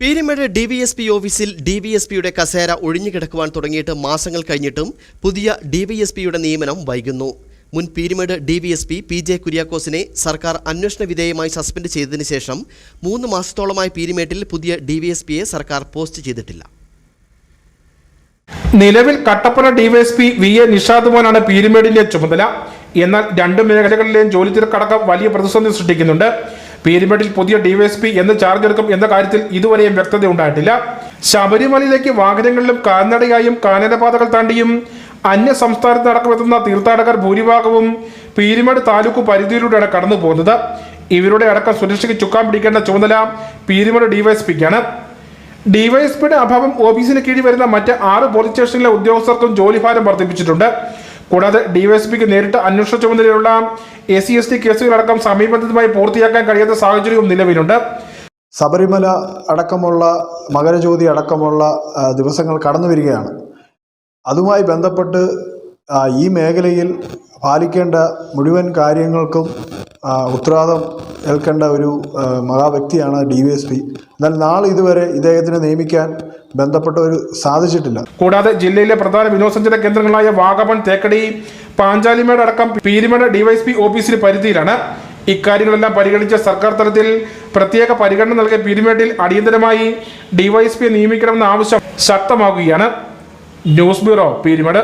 Peermade D V S P ഓഫീസിൽ D V S പിയുടെ കസേര ഒഴിഞ്ഞുകിടക്കുവാൻ തുടങ്ങിയിട്ട് മാസങ്ങൾ കഴിഞ്ഞിട്ടും പുതിയ ഡി വി എസ് പിയുടെ നിയമനം വൈകുന്നു. മുൻ Peermade D V S P P J കുര്യാക്കോസിനെ സർക്കാർ അന്വേഷണ വിധേയമായി സസ്പെൻഡ് ചെയ്തതിന് ശേഷം മൂന്ന് മാസത്തോളമായി പീരിമേട്ടിൽ പുതിയ ഡി വി എസ് പിയെ സർക്കാർ പോസ്റ്റ് ചെയ്തിട്ടില്ല. നിലവിൽ Kattappana D V S P V A Nishad മോനാണ് പീരിമേടിന്റെ ചുമതല. എന്നാൽ രണ്ട് മേഖലകളിലെയും ജോലി തിരക്കടക്കം വലിയ പ്രതിസന്ധി സൃഷ്ടിക്കുന്നുണ്ട്. പീരുമേടിൽ പുതിയ ഡിവൈഎസ്പി എന്ന് ചാർജ് എടുക്കും എന്ന കാര്യത്തിൽ ഇതുവരെയും വ്യക്തത ഉണ്ടായിട്ടില്ല. ശബരിമലയിലേക്ക് വാഹനങ്ങളിലും കാൽനടയായും കാനനപാതകൾ താണ്ടിയും അന്യ സംസ്ഥാനത്ത് നടക്കുമെത്തുന്ന തീർത്ഥാടകർ ഭൂരിഭാഗവും പീരുമേട് താലൂക്ക് പരിധിയിലൂടെയാണ് കടന്നു പോകുന്നത്. ഇവരുടെ അടക്കം സുരക്ഷയ്ക്ക് ചുക്കാൻ പിടിക്കേണ്ട ചുമതല പീരുമേട് ഡിവൈഎസ്പിക്കാണ് ഡിവൈഎസ്പിയുടെ അഭാവം ഓഫീസിന് കീഴിൽ വരുന്ന മറ്റ് ആറ് പോലീസ് സ്റ്റേഷനിലെ ഉദ്യോഗസ്ഥർക്കും ജോലിഭാരം വർദ്ധിപ്പിച്ചിട്ടുണ്ട്. കൂടാതെ ഡിവൈഎസ്പിക്ക് നേരിട്ട് അന്വേഷണ ചുമതലയുള്ള എ സി എസ് ടി കേസുകളടക്കം സമീപബന്ധിതമായി പൂർത്തിയാക്കാൻ കഴിയാത്ത സാഹചര്യവും നിലവിലുണ്ട്. ശബരിമല അടക്കമുള്ള മകരജ്യോതി അടക്കമുള്ള ദിവസങ്ങൾ കടന്നു വരികയാണ്. അതുമായി ബന്ധപ്പെട്ട് ഈ മേഖലയിൽ പാലിക്കേണ്ട മുഴുവൻ കാര്യങ്ങൾക്കും ആ, ഉത്തരവാദിത്തം ഏൽക്കേണ്ട ഒരു മഹാവ്യക്തിയാണ് ഡി വി പി എന്നാൽ നാളെ ഇതുവരെ ഇദ്ദേഹത്തിനെ നിയമിക്കാൻ ബന്ധപ്പെട്ടവർ സാധിച്ചിട്ടില്ല. കൂടാതെ ജില്ലയിലെ പ്രധാന വിനോദസഞ്ചാര കേന്ദ്രങ്ങളായ വാഗമൺ തേക്കടി പാഞ്ചാലിമേട് അടക്കം പീരിമേട് ഡിവൈഎസ്പി ഓഫീസിന് പരിധിയിലാണ്. ഇക്കാര്യങ്ങളെല്ലാം പരിഗണിച്ച സർക്കാർ തലത്തിൽ പ്രത്യേക പരിഗണന നൽകിയ പീരിമേട്ടിൽ അടിയന്തരമായി ഡിവൈഎസ്പിയെ നിയമിക്കണമെന്ന ആവശ്യം ശക്തമാകുകയാണ്. News bureau Peermade.